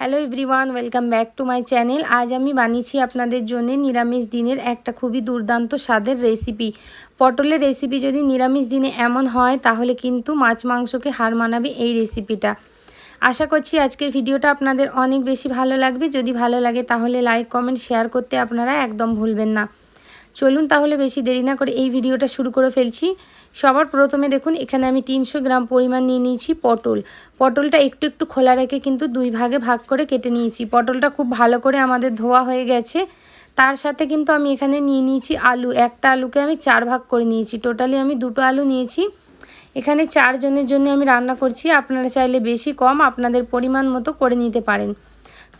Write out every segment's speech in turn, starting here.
Hello everyone welcome back to my channel আজ আমি বানিয়েছি আপনাদের জন্য নিরামিষ দিনের একটা খুবই দুর্দান্ত স্বাদের রেসিপি পটলের রেসিপি যদি নিরামিষ দিনে এমন হয়, তাহলে কিন্তু মাছ মাংসকে হার মানাবে এই রেসিপিটা আশা করছি আজকের ভিডিওটা আপনাদের অনেক বেশি ভালো লাগবে। যদি ভালো লাগে তাহলে লাইক কমেন্ট শেয়ার করতে আপনারা একদম ভুলবেন না। চলুন তাহলে বেশি দেরি না করে এই ভিডিওটা শুরু করে ফেলছি। সবার প্রথমে দেখুন, এখানে আমি তিনশো গ্রাম পরিমাণ নিয়ে নিয়েছি পটল। পটলটা একটু একটু খোলা রেখে কিন্তু দুই ভাগে ভাগ করে কেটে নিয়েছি। পটলটা খুব ভালো করে আমাদের ধোয়া হয়ে গেছে। তার সাথে কিন্তু আমি এখানে নিয়ে নিয়েছি আলু। একটা আলুকে আমি চার ভাগ করে নিয়েছি। টোটালি আমি দুটো আলু নিয়েছি। এখানে চারজনের জন্য আমি রান্না করছি। আপনারা চাইলে বেশি কম আপনাদের পরিমাণ মতো করে নিতে পারেন।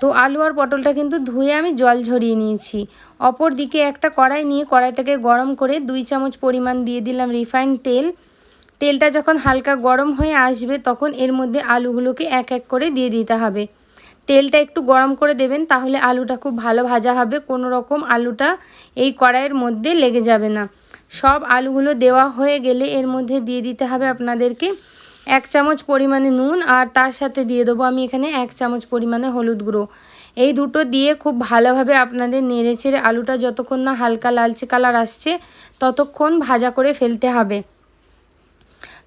তো আলু আর পটলটা কিন্তু ধুয়ে আমি জল ঝরিয়ে নিয়েছি। অপর দিকে একটা কড়াই নিয়ে কড়াইটাকে গরম করে দুই চামচ পরিমাণ দিয়ে দিলাম রিফাইন্ড তেল। তেলটা যখন হালকা গরম হয়ে আসবে তখন এর মধ্যে আলুগুলোকে এক এক করে দিয়ে দিতে হবে। তেলটা একটু গরম করে দেবেন তাহলে আলুটা খুব ভালো ভাজা হবে, কোনো রকম আলুটা এই কড়াইয়ের মধ্যে লেগে যাবে না। সব আলুগুলো দেওয়া হয়ে গেলে এর মধ্যে দিয়ে দিতে হবে আপনাদেরকে এক চামচ পরিমাণে নুন আর তার সাথে দিয়ে দেবো আমি এখানে এক চামচ পরিমাণে হলুদ গুঁড়ো। এই দুটো দিয়ে খুব ভালোভাবে আপনাদের নেড়ে ছেড়ে আলুটা যতক্ষণ না হালকা লালচে কালার আসছে, ততক্ষণ ভাজা করে ফেলতে হবে।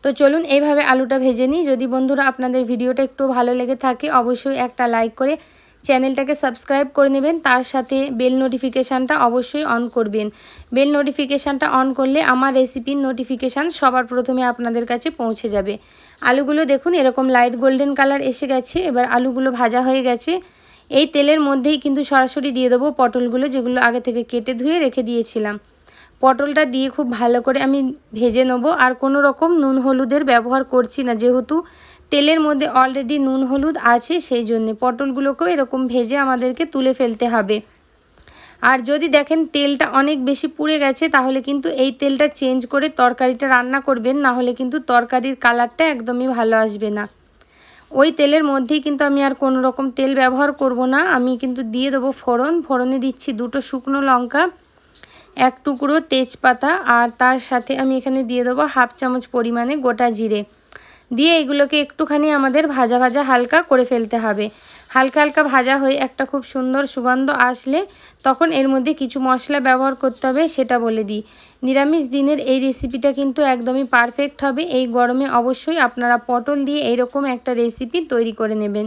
তো চলুন এইভাবে আলুটা ভেজে নিই। যদি বন্ধুরা আপনাদের ভিডিওটা একটু ভালো লেগে থাকে, অবশ্যই একটা লাইক করে চ্যানেলটাকে সাবস্ক্রাইব করে নেবেন, তার সাথে বেল নোটিফিকেশানটা অবশ্যই অন করবেন। বেল নোটিফিকেশানটা অন করলে আমার রেসিপির নোটিফিকেশান সবার প্রথমে আপনাদের কাছে পৌঁছে যাবে। আলুগুলো দেখুন, এরকম লাইট গোল্ডেন কালার এসে গেছে, এবার আলুগুলো ভাজা হয়ে গেছে। এই তেলের মধ্যেই কিন্তু সরাসরি দিয়ে দেবো পটলগুলো, যেগুলো আগে থেকে কেটে ধুয়ে রেখে দিয়েছিলাম। পটলটা দিয়ে খুব ভালো করে আমি ভেজে নেব। আর কোনো রকম নুন হলুদের ব্যবহার করছি না, যেহেতু তেলের মধ্যে অলরেডি নুন হলুদ আছে, সেই জন্যে পটলগুলোকেও এরকম ভেজে আমাদেরকে তুলে ফেলতে হবে। আর যদি দেখেন তেলটা অনেক বেশি পুড়ে গেছে, তাহলে কিন্তু এই তেলটা চেঞ্জ করে তরকারিটা রান্না করবেন, না হলে কিন্তু তরকারির কালারটা একদমই ভালো আসবে না। ওই তেলের মধ্যেই কিন্তু আমি আর কোনো রকম তেল ব্যবহার করব না, আমি কিন্তু দিয়ে দেবো ফোড়ন। ফোড়নে দিচ্ছি দুটো শুকনো লঙ্কা এক টুকরো তেজপাতা আর তার সাথে আমি এখানে দিয়ে দেবো হাফ চামচ পরিমাণে গোটা জিরে। দিয়ে এগুলোকে একটুখানি আমাদের ভাজা ভাজা হালকা করে ফেলতে হবে। হালকা হালকা ভাজা হয়ে একটা খুব সুন্দর সুগন্ধ আসলে তখন এর মধ্যে কিছু মশলা ব্যবহার করতে হবে সেটা বলে দিই। নিরামিষ দিনের এই রেসিপিটা কিন্তু একদমই পারফেক্ট হবে। এই গরমে অবশ্যই আপনারা পটল দিয়ে এইরকম একটা রেসিপি তৈরি করে নেবেন।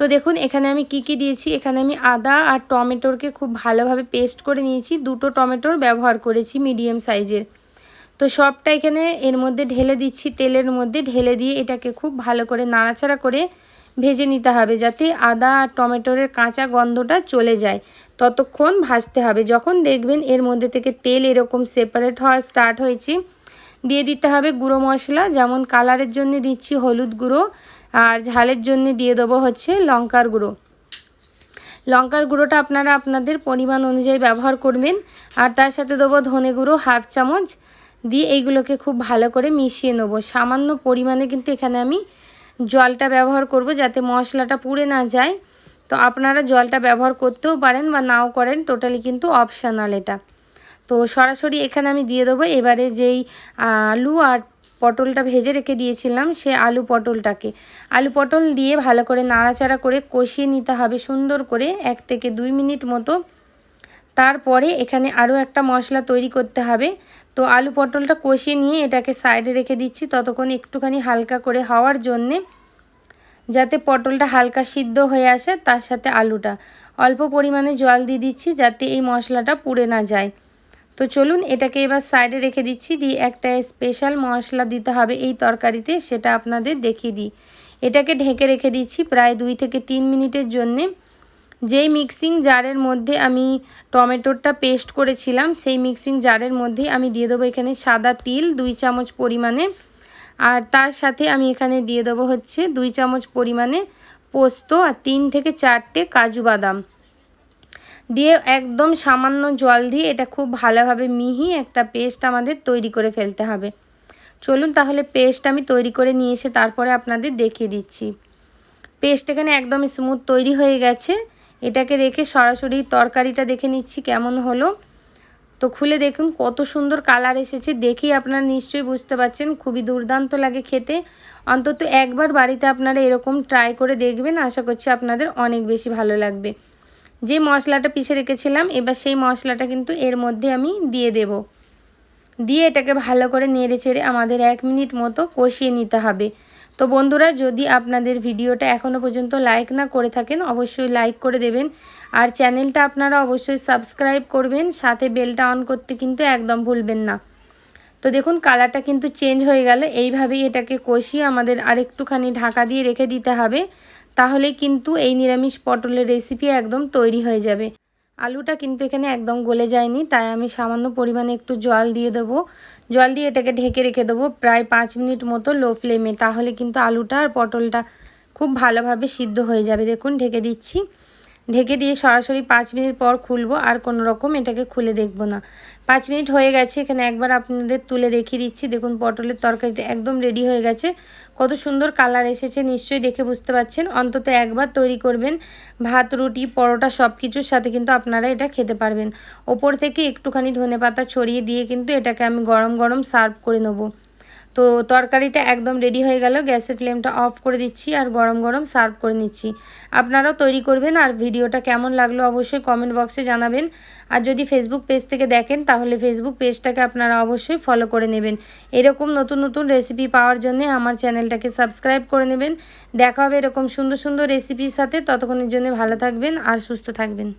তো দেখুন, এখানে আমি কি কি দিয়েছি? এখানে আমি আদা আর টমেটোরকে খুব ভালোভাবে পেস্ট করে নিয়েছি। দুটো টমেটোর ব্যবহার করেছি মিডিয়াম সাইজের। তো সবটা এখানে এর মধ্যে ঢেলে দিচ্ছি। তেলের মধ্যে ঢেলে দিয়ে এটাকে খুব ভালো করে নাড়াচাড়া করে ভেজে নিতে হবে যাতে আদা আর টমেটোরের কাঁচা গন্ধটা চলে যায়। ততক্ষণ ভাজতে হবে। যখন দেখবেন এর মধ্যে থেকে তেল এরকম সেপারেট হওয়া স্টার্ট হয়েছে, দিয়ে দিতে হবে গুঁড়ো মশলা। যেমন কালারের জন্য দিচ্ছি হলুদ গুঁড়ো। আর ঝালের জন্য দিয়ে দেবো হচ্ছে লঙ্কার গুঁড়ো। লঙ্কার গুঁড়োটা আপনারা আপনাদের পরিমাণ অনুযায়ী ব্যবহার করবেন। আর তার সাথে দেবো ধনে গুঁড়ো হাফ চামচ। দিয়ে এইগুলোকে খুব ভালো করে মিশিয়ে নেব। সামান্য পরিমাণে কিন্তু এখানে আমি জলটা ব্যবহার করব যাতে মশলাটা পুড়ে না যায়। তো আপনারা জলটা ব্যবহার করতেও পারেন বা নাও করেন, টোটালি কিন্তু অপশানাল এটা। তো সরাসরি এখানে আমি দিয়ে দেবো। এবারে যেই আলু আর পটলটা ভেজে রেখে দিয়েছিলাম, সে আলু পটলটাকে। আলু পটল দিয়ে ভালো করে নাড়াচাড়া করে কষিয়ে নিতে হবে সুন্দর করে এক থেকে দুই মিনিট মতো। তারপরে এখানে আরও একটা মশলা তৈরি করতে হবে। তো আলু পটলটা কষিয়ে নিয়ে এটাকে সাইডে রেখে দিচ্ছি ততক্ষণ একটুখানি হালকা করে হওয়ার জন্যে, যাতে পটলটা হালকা সিদ্ধ হয়ে আসে তার সাথে আলুটা। অল্প পরিমাণে জল দিয়ে দিচ্ছি যাতে এই মশলাটা পুড়ে না যায়। তো চলুন এটাকে এবার সাইডে রেখে দিচ্ছি। দিয়ে একটা স্পেশাল মশলা দিতে হবে এই তরকারিতে, সেটা আপনাদের দেখিয়ে দিই। এটাকে ঢেকে রেখে দিচ্ছি প্রায় দুই থেকে তিন মিনিটের জন্যে। যেই মিক্সিং জারের মধ্যে আমি টমেটোরটা পেস্ট করেছিলাম, সেই মিক্সিং জারের মধ্যে আমি দিয়ে দেবো এখানে সাদা তিল দুই চামচ পরিমাণে। আর তার সাথে আমি এখানে দিয়ে দেবো হচ্ছে দুই চামচ পরিমাণে পোস্ত আর তিন থেকে চারটে কাজু বাদাম। দিয়ে একদম সামান্য জল দিয়ে এটা খুব ভালোভাবে মিহি একটা পেস্ট আমাদের তৈরি করে ফেলতে হবে। চলুন তাহলে পেস্ট আমি তৈরি করে নিয়ে এসে তারপরে আপনাদের দেখিয়ে দিচ্ছি। পেস্ট এখানে একদম স্মুথ তৈরি হয়ে গেছে। এটাকে রেখে সরাসরি তরকারিটা দেখে নিচ্ছি কেমন হলো। তো খুলে দেখুন, কত সুন্দর কালার এসেছে। দেখেই আপনারা নিশ্চয়ই বুঝতে পারছেন, খুবই দুর্দান্ত লাগে খেতে। অন্তত একবার বাড়িতে আপনারা এরকম ট্রাই করে দেখবেন। আশা করছি আপনাদের অনেক বেশি ভালো লাগবে। যে মশলাটা পিষে রেখেছিলাম, এবার সেই মশলাটা কিন্তু এর মধ্যে আমি দিয়ে দেব। দিয়ে এটাকে ভালো করে নেড়ে চেড়ে আমাদের এক মিনিট মতো কষিয়ে নিতে হবে। তো বন্ধুরা, যদি আপনাদের ভিডিওটা এখনও পর্যন্ত লাইক না করে থাকেন, অবশ্যই লাইক করে দেবেন। আর চ্যানেলটা আপনারা অবশ্যই সাবস্ক্রাইব করবেন, সাথে বেলটা অন করতে কিন্তু একদম ভুলবেন না। তো দেখুন কালারটা কিন্তু চেঞ্জ হয়ে গেল। এইভাবেই এটাকে কষিয়ে আমাদের আরেকটুখানি ঢাকা দিয়ে রেখে দিতে হবে। তাহলে কিন্তু এই নিরামিষ পটলের রেসিপি একদম তৈরি হয়ে যাবে। আলুটা কিন্তু এখানে একদম গলে যায়নি, তাই আমি সামান্য পরিমাণে একটু জল দিয়ে দেবো। জল দিয়ে এটাকে ঢেকে রেখে দেবো প্রায় পাঁচ মিনিট মতো লো ফ্লেমে, তাহলে কিন্তু আলুটা আর পটলটা খুব ভালোভাবে সিদ্ধ হয়ে যাবে। দেখুন, ঢেকে দিচ্ছি। ঢেকে দিয়ে সরাসরি পাঁচ মিনিট পর খুলবো, আর কোনো রকম এটাকে খুলে দেখব না। পাঁচ মিনিট হয়ে গেছে, এখানে একবার আপনাদের তুলে দেখিয়ে দিচ্ছি। দেখুন, পটলের তরকারিটা একদম রেডি হয়ে গেছে। কত সুন্দর কালার এসেছে, নিশ্চয়ই দেখে বুঝতে পারছেন। অন্তত একবার তৈরি করবেন। ভাত, রুটি, পরোটা সব কিছুর সাথে কিন্তু আপনারা এটা খেতে পারবেন। ওপর থেকে একটুখানি ধনে পাতা ছড়িয়ে দিয়ে কিন্তু এটাকে আমি গরম গরম সার্ভ করে নেব। তো তরকারিটা একদম রেডি হয়ে গেল। গ্যাসের ফ্লেমটা অফ করে দিচ্ছি আর গরম গরম সার্ভ করে নিচ্ছি। আপনারাও তৈরি করবেন আর ভিডিওটা কেমন লাগল অবশ্যই কমেন্ট বক্সে জানাবেন। আর যদি ফেসবুক পেজ থেকে দেখেন, তাহলে ফেসবুক পেজটাকে আপনারা অবশ্যই ফলো করে নেবেন। এরকম নতুন নতুন রেসিপি পাওয়ার জন্য আমার চ্যানেলটাকে সাবস্ক্রাইব করে নেবেন। দেখা হবে এরকম সুন্দর সুন্দর রেসিপির সাথে। ততক্ষণের জন্য ভালো থাকবেন আর সুস্থ থাকবেন।